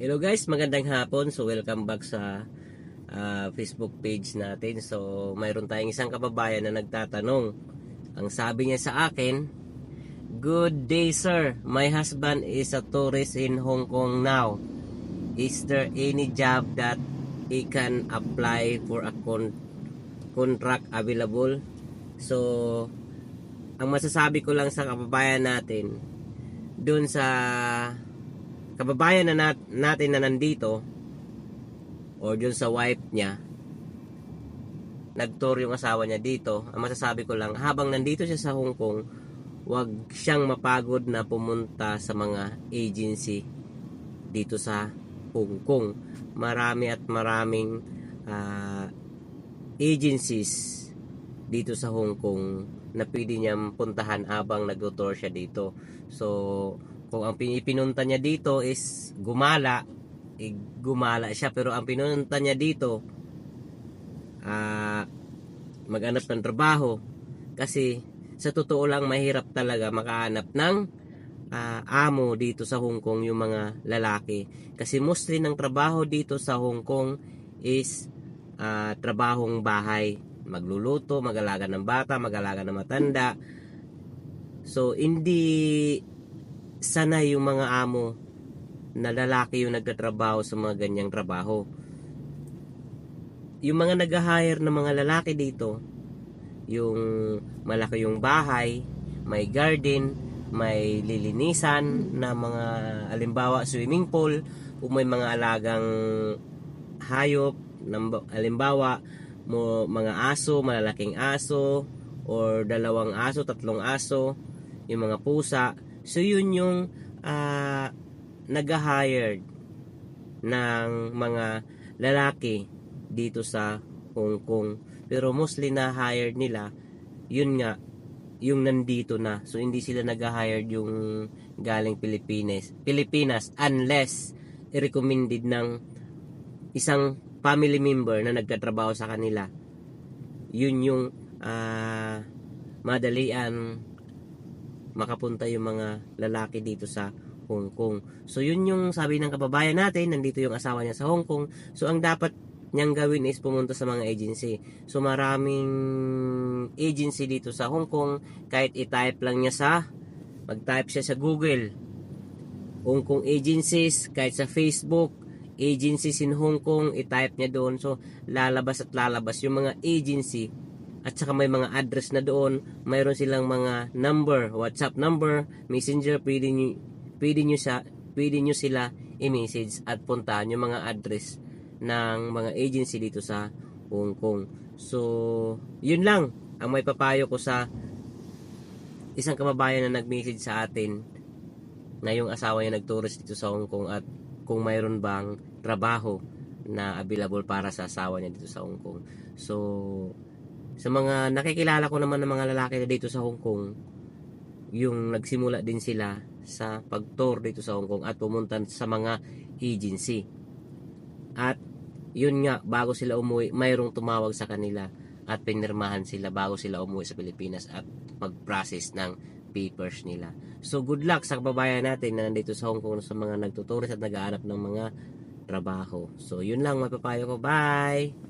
Hello guys, magandang hapon. So welcome back sa ah, Facebook page natin. So mayroon tayong isang kababayan na nagtatanong. Ang sabi niya sa akin, Good day sir, my husband is a tourist in Hong Kong now. Is there any job that he can apply for a con- contract available? So, ang masasabi ko lang sa kababayan natin, dun sa kababayan na nat- natin na nandito or dun sa wife niya nagtour yung asawa niya dito ang masasabi ko lang habang nandito siya sa Hong Kong wag siyang mapagod na pumunta sa mga agency dito sa Hong Kong. Marami at maraming ah, agencies dito sa Hong Kong na pwede niyang puntahan habang nagtutour siya dito. So kung ang pinunta niya dito is gumala, eh, gumala siya. Pero ang pinunta niya dito, ah, maghanap ng trabaho. Kasi sa totoo lang mahirap talaga makahanap ng ah, amo dito sa Hong Kong yung mga lalaki. Kasi mostly ng trabaho dito sa Hong Kong is ah, trabahong bahay. Magluluto, mag-alaga ng bata, mag-alaga ng matanda. So, hindi sanay yung mga amo na lalaki yung nagtatrabaho sa mga ganyang trabaho. Yung mga nag-hire ng mga lalaki dito, yung malaki yung bahay, may garden, may lilinisan na mga alimbawa swimming pool, o may mga alagang hayop, alimbawa mo mga aso, malalaking aso, or dalawang aso, tatlong aso, yung mga pusa, So yun yung uh, nag-hired ng mga lalaki dito sa Hong Kong. Pero mostly na hired nila, yun nga, yung nandito na. So hindi sila nag-hired yung galing Pilipinas, Pilipinas unless i-recommended ng isang family member na nagtatrabaho sa kanila. Yun yung uh, madalian makapunta yung mga lalaki dito sa Hong Kong. So yun yung sabi ng kababayan natin, nandito yung asawa niya sa Hong Kong. So ang dapat niyang gawin is pumunta sa mga agency. So maraming agency dito sa Hong Kong, kahit i-type lang niya sa, mag-type siya sa Google, Hong Kong agencies, kahit sa Facebook, agencies in Hong Kong, i-type niya doon. So lalabas at lalabas yung mga agency at saka may mga address na doon. Mayroon silang mga number whatsapp number messenger. Pwede nyo, pwede nyo, sa, pwede nyo sila i-message at puntahan yung mga address ng mga agency dito sa Hong Kong. So yun lang ang may papayo ko sa isang kababayan na nag-message sa atin na yung asawa niya nag-tourist dito sa Hong Kong at kung mayroon bang trabaho na available para sa asawa niya dito sa Hong Kong. So sa mga nakikilala ko naman ng mga lalaki dito sa Hong Kong, yung nagsimula din sila sa pag-tour dito sa Hong Kong at pumunta sa mga agency. At yun nga, bago sila umuwi, mayroong tumawag sa kanila at pinirmahan sila bago sila umuwi sa Pilipinas at mag-process ng papers nila. So good luck sa kababayan natin na nandito sa Hong Kong sa mga nagtuturis at nag-aanap ng mga trabaho. So yun lang mapapayo ko. Bye!